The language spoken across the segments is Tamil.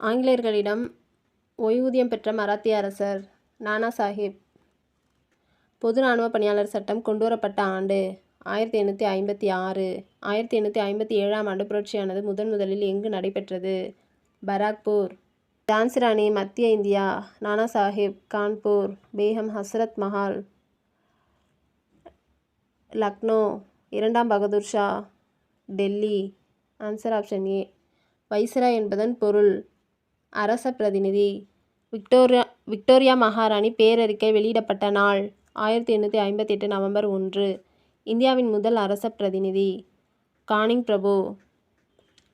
ஆங்கிலேயர்களிடம் ஓய்வூதியம் பெற்ற மராத்திய அரசர் நானா சாஹிப் பொது இராணுவ பணியாளர் சட்டம் கொண்டுவரப்பட்ட ஆண்டு ஆயிரத்தி எண்ணூற்றி ஐம்பத்தி ஆறு. ஆயிரத்தி எண்ணூற்றி ஐம்பத்தி ஏழாம் ஆண்டு புரட்சியானது முதன் முதலில் எங்கு நடைபெற்றது? பராக்பூர். ஜான்சி ராணி மத்திய இந்தியா நானா சாஹிப் கான்பூர். பேகம் ஹசரத் மஹால் லக்னோ. இரண்டாம் Bahadur Shah. Delhi. Answer option A. Viceroy என்பதன் பொருள் அரச பிரதிநிதி. விக்டோரியா விக்டோரியா மகாராணி பேரறிக்கை வெளியிடப்பட்ட நாள் ஆயிரத்தி எண்ணூற்றி ஐம்பத்தெட்டு நவம்பர் ஒன்று. இந்தியாவின் முதல் அரச பிரதிநிதி. கானிங் பிரபு.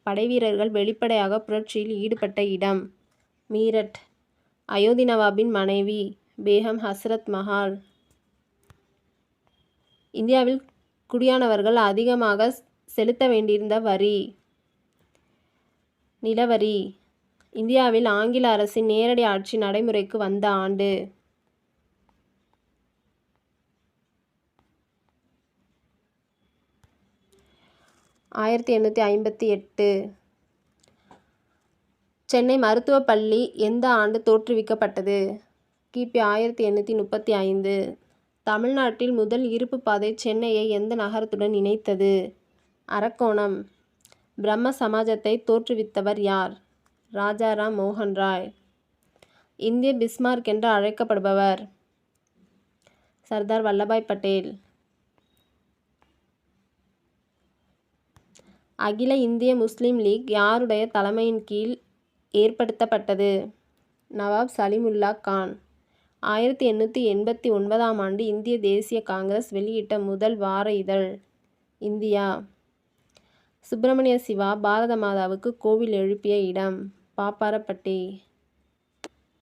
படைவீரர்கள் வெளிப்படையாக புரட்சியில் ஈடுபட்ட இடம் மீரட். அயோத்தி நவாபின் மனைவி பேகம் ஹசரத் மஹால் இந்தியாவில் குடியானவர்கள் அதிகமாக செலுத்த வேண்டியிருந்த வரி நிலவரி. இந்தியாவில் ஆங்கில அரசின் நேரடி ஆட்சி நடைமுறைக்கு வந்த ஆண்டு ஆயிரத்தி எண்ணூற்றி ஐம்பத்தி எட்டு. சென்னை மருத்துவப் பள்ளி எந்த ஆண்டு தோற்றுவிக்கப்பட்டது? கிபி ஆயிரத்தி எண்ணூற்றி முப்பத்தி ஐந்து. தமிழ்நாட்டில் முதல் இருப்புப் பாதை சென்னையை எந்த நகரத்துடன் இணைத்தது? அரக்கோணம். பிரம்ம சமாஜத்தை தோற்றுவித்தவர் யார்? ராஜாராம் மோகன் ராய். இந்திய பிஸ்மார்க் என்று அழைக்கப்படுபவர்? சர்தார் வல்லபாய் பட்டேல் அகில இந்திய முஸ்லீம் லீக் யாருடைய தலைமையின் கீழ் ஏற்படுத்தப்பட்டது? நவாப் சலிமுல்லா கான். ஆயிரத்தி எண்ணூற்றி எண்பத்தி ஒன்பதாம் ஆண்டு இந்திய தேசிய காங்கிரஸ் வெளியிட்ட முதல் வார இதழ் இந்தியா. சுப்பிரமணிய சிவா பாரத மாதாவுக்கு கோவில் எழுப்பிய இடம் பாப்பாரப்பட்டி.